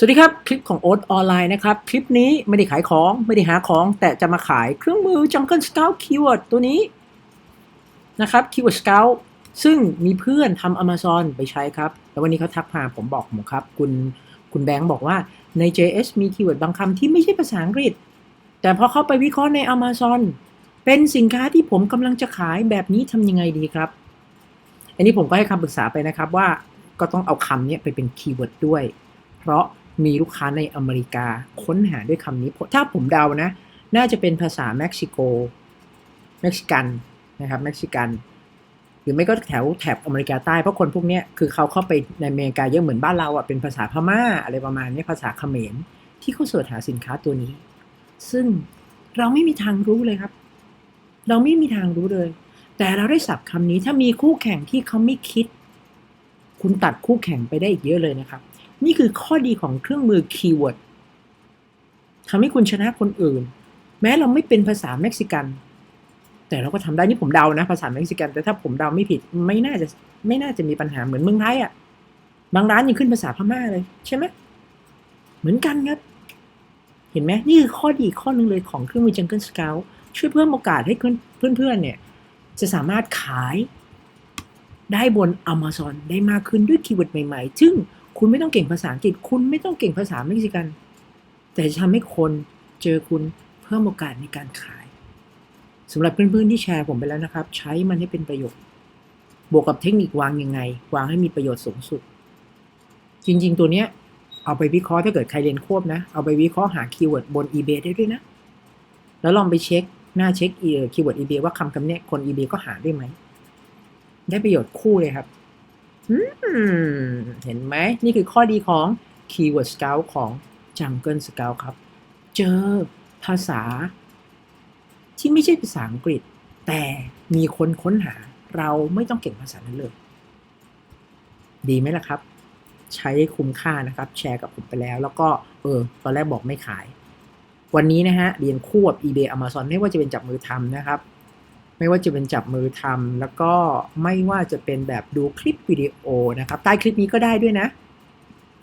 สวัสดีครับ คลิปของโอ๊ตออนไลน์นะครับ คลิปนี้ไม่ได้ขายของไม่ได้หาของ แต่จะมาขายเครื่องมือ Jungle Scout Keyword ตัวนี้นะครับ Keyword Scout ซึ่งมีเพื่อนทำ Amazon ไปใช้ครับ แล้ววันนี้เขาทักมาผมบอกผมครับ คุณคุณแบงค์บอกว่าใน JS มีคีย์เวิร์ดบางคำที่ไม่ใช่ภาษาอังกฤษ แต่พอเข้าไปวิเคราะห์ใน Amazon เป็นสินค้าที่ผมกำลังจะขายแบบนี้ทำยังไงดีครับ อันนี้ผมก็ให้คำปรึกษาไปนะครับว่าก็ต้องเอาคำนี้ไปเป็นคีย์เวิร์ดด้วย เพราะ มีลูกค้าในอเมริกาค้นหาด้วยคำนี้ ถ้าผมเดานะ น่าจะเป็นภาษาเม็กซิโก เม็กซิกันนะครับ เม็กซิกัน หรือไม่ก็แถวแถบอเมริกาใต้ เพราะคนพวกนี้คือเขาเข้าไปในอเมริกาเยอะเหมือนบ้านเราอะ เป็นภาษาพม่าอะไรประมาณนี้ภาษาเขมรที่เขาเสิร์ชหาสินค้าตัวนี้ ซึ่งเราไม่มีทางรู้เลยครับ เราไม่มีทางรู้เลย แต่เราได้สับคำนี้ถ้ามีคู่แข่งที่เขาไม่คิด คุณตัดคู่แข่งไปได้อีกเยอะเลยนะครับ นี่คือข้อดีของเครื่องมือคีย์เวิร์ดทำให้คุณชนะคนอื่น แม้เราไม่เป็นภาษาเม็กซิกัน แต่เราก็ทำได้นี่ผมเดานะ ภาษาเม็กซิกัน แต่ถ้าผมเดาไม่ผิด ไม่น่าจะไม่น่าจะมีปัญหาเหมือนเมืองไทยอะ่ะ บางร้านยังขึ้นภาษาพม่าเลยใช่ไหมเหมือนกันครับ เห็นไหมนี่คือข้อดีข้อหนึงเลยของเครื่องมือ Jungle Scout ช่วยเพิ่มโอกาสให้เพื่อนๆเนี่ย จะสามารถขายได้บน Amazon ได้มากขึ้นด้วยคีย์เวิร์ดใหม่ๆ ซึ่ง คุณไม่ต้องเก่งภาษาอังกฤษ คุณไม่ต้องเก่งภาษาเม็กซิกัน แต่จะทำให้คนเจอคุณเพิ่มโอกาสในการขายสำหรับเพื่อนๆที่แชร์ผมไปแล้วนะครับ ใช้มันให้เป็นประโยชน์ บวกกับเทคนิควางยังไง วางให้มีประโยชน์สูงสุด จริงๆตัวเนี้ยเอาไปวิเคราะห์ถ้าเกิดใครเรียนควบนะ เอาไปวิเคราะห์หาคีย์เวิร์ดบน eBay ได้ด้วยนะ แล้วลองไปเช็คหน้าเช็คคีย์เวิร์ด eBay ว่าคำคำเนี้คน eBay ก็หาได้ไหม ได้ประโยชน์คู่เลยครับ เห็นไหมนี่คือข้อดีของ Keyword Scout ของ Jungle Scout ครับ เจอภาษา ที่ไม่ใช่ภาษาอังกฤษ แต่มีคนค้นหาเราไม่ต้องเก่งภาษานั้นเลย ดีไหมล่ะครับ ใช้คุ้มค่านะครับ แชร์กับผมไปแล้ว แล้วก็เออตอนแรกบอกไม่ขาย วันนี้นะฮะเรียนคู่กับ eBay Amazon ไม่ว่าจะเป็นจับมือทำนะครับ ไม่ว่าจะเป็นจับมือทำแล้วก็ไม่ว่าจะเป็นแบบดูคลิปวิดีโอนะครับใต้คลิปนี้ก็ได้ด้วยนะ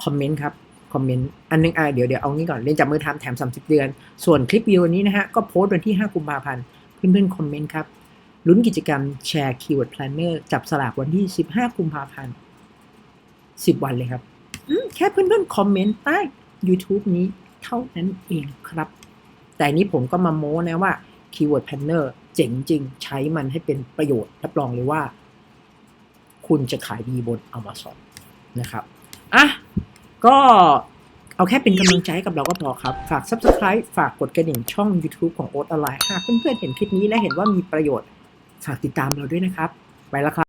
คอมเมนต์ครับคอมเมนต์อันนึงอะเดี๋ยวเดี๋ยวเอางี้ก่อนเรียนจับมือทำแถม 30 เดือน ส่วนคลิปวิดีโอนี้นะฮะก็โพสต์วันที่ 5 กุมภาพันธ์เพื่อนๆคอมเมนต์ครับลุ้นกิจกรรมแชร์ Keyword Planner จับสลากวันที่ 15 กุมภาพันธ์ 10 วันเลยครับอืมแค่เพื่อนๆคอมเมนต์ใต้ YouTube นี้เท่านั้นเองครับ แต่นี้ผมก็มาโม้นะว่า Keyword Planner เจ๋งจริงใช้มันให้เป็นประโยชน์รับรองเลยว่า คุณจะขายดีบน Amazon นะครับอะก็เอาแค่เป็นกำลังใจให้กับเราก็พอครับ ฝาก Subscribe ฝากกดกระดิ่งช่อง YouTube ของโอ๊ตออนไลน์หากเพื่อนๆเห็นคลิปนี้และเห็นว่ามีประโยชน์ ฝากติดตามเราด้วยนะครับ ไปแล้วครับ